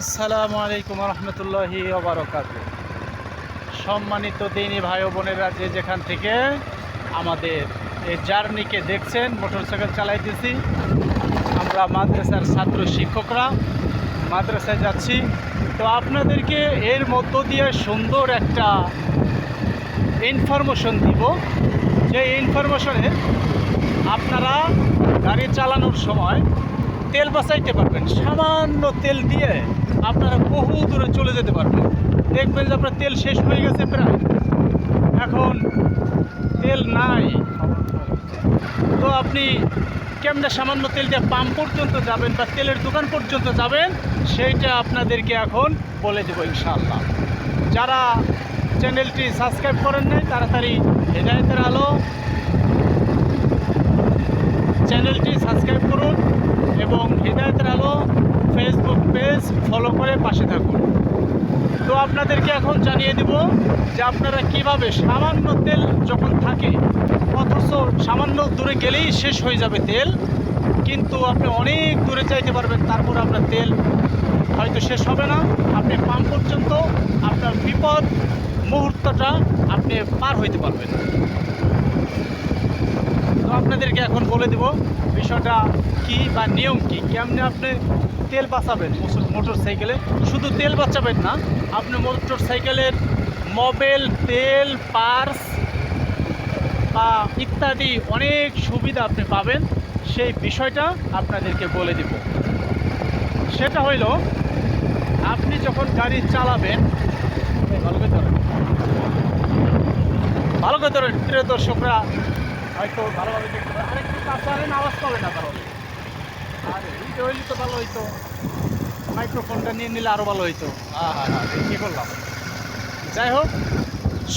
আসসালামু আলাইকুম রহমতুল্লাহি সম্মানিত দিনী ভাই বোনেরা, যে যেখান থেকে আমাদের এই জার্নিকে দেখছেন, মোটরসাইকেল চালাইতেছি আমরা মাদ্রাসার ছাত্র শিক্ষকরা মাদ্রাসায় যাচ্ছি। তো আপনাদেরকে এর মধ্য দিয়ে সুন্দর একটা ইনফরমেশন দিব। যে ইনফরমেশনে আপনারা গাড়ি চালানোর সময় তেল বাঁচাইতে পারবেন, সামান্য তেল দিয়ে আপনারা বহু দূরে চলে যেতে পারবেন। দেখবেন যে আপনার তেল শেষ হয়ে গেছে প্রায়। এখন তেল নাই। তো আপনি কেমনে সামান্য তেল দিয়ে পাম্প পর্যন্ত যাবেন বা তেলের দোকান পর্যন্ত যাবেন, সেইটা আপনাদেরকে এখন বলে দেবো ইনশাআল্লাহ। যারা চ্যানেলটি সাবস্ক্রাইব করেন নাই, তাড়াতাড়ি হেদায়তের আলো। চ্যানেলটি সাবস্ক্রাইব করুন এবং হৃদায়তের আলো ফেসবুক পেজ ফলো করে পাশে থাকুন তো এখন জানিয়ে দেব যে আপনারা কীভাবে সামান্য তেল যখন থাকে, অথচ সামান্য দূরে গেলেই শেষ হয়ে যাবে তেল, কিন্তু আপনি অনেক দূরে চাইতে পারবেন, তারপর আপনার তেল হয়তো শেষ হবে না। আপনি পাম্প পর্যন্ত আপনার বিপদ মুহূর্তটা আপনি পার হইতে পারবেন। আপনাদেরকে এখন বলে দেব বিষয়টা কি বা নিয়ম কি? কেমনে আপনি তেল বাঁচাবেন মোটর সাইকেলে শুধু তেল বাঁচাবেন না, আপনি মোটর সাইকেলের মোবিল, তেল, পার্স বা ইত্যাদি অনেক সুবিধা আপনি পাবেন। সেই বিষয়টা আপনাদেরকে বলে দিব। সেটা হইল, আপনি যখন গাড়ি চালাবেন ভালো করে ধরেন। ভালো করে ধরেন, প্রিয় দর্শকরা হয়তো ভালোভাবে দেখতে পাবে আরেকটু কাছে আনেন আওয়াজ পাবে না কারণ আর এইটা হইলে তো ভালো হইতো মাইক্রোফোনটা নিয়ে নিলে আরও ভালো হইতো। হ্যাঁ হ্যাঁ হ্যাঁ কী করলাম যাই হোক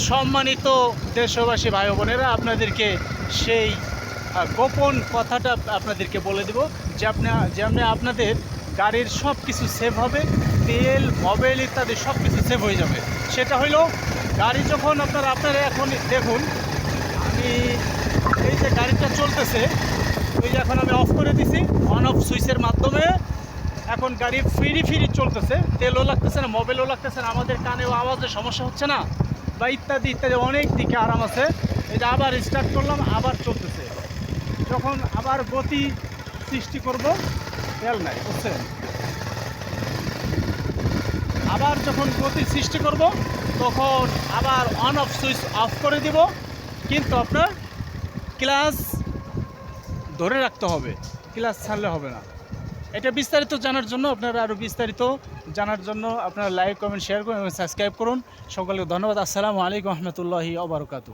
সম্মানিত দেশবাসী ভাই বোনেরা আপনাদেরকে সেই গোপন কথাটা আপনাদেরকে বলে দেব যে আপনি যেমনি আপনাদের গাড়ির সব কিছু সেভ হবে তেল মোবাইল ইত্যাদি সব কিছু সেভ হয়ে যাবে। সেটা হইল গাড়ি যখন আপনার আপনারা এখন দেখুন আমি এই যে গাড়িটা চলতেছে, ওই যে এখন আমি অফ করে দিছি অন অফ সুইচের মাধ্যমে। এখন গাড়ি ফিরি ফিরি চলতেছে, তেলও লাগতেছে না মোবাইলও লাগতেছে না, আমাদের কানেও আওয়াজের সমস্যা হচ্ছে না, বা ইত্যাদি ইত্যাদি অনেক দিকে আরাম আছে। এই যে আবার স্টার্ট করলাম, আবার চলতেছে। যখন আবার গতি সৃষ্টি করব, তেল নাই, বুঝছেন? আবার যখন গতি সৃষ্টি করব, তখন আবার অন অফ সুইচ অফ করে দিব। কিন্তু আপনার ক্লাস ধরে রাখতে হবে, ক্লাস ছাড়লে হবে না। এটা বিস্তারিত জানার জন্য আপনারা আরও বিস্তারিত জানার জন্য আপনারা লাইক, কমেন্ট শেয়ার করুন এবং সাবস্ক্রাইব করুন। সকলকে ধন্যবাদ। আসসালামু আলাইকুম রহমতুল্লাহি অবরকাতু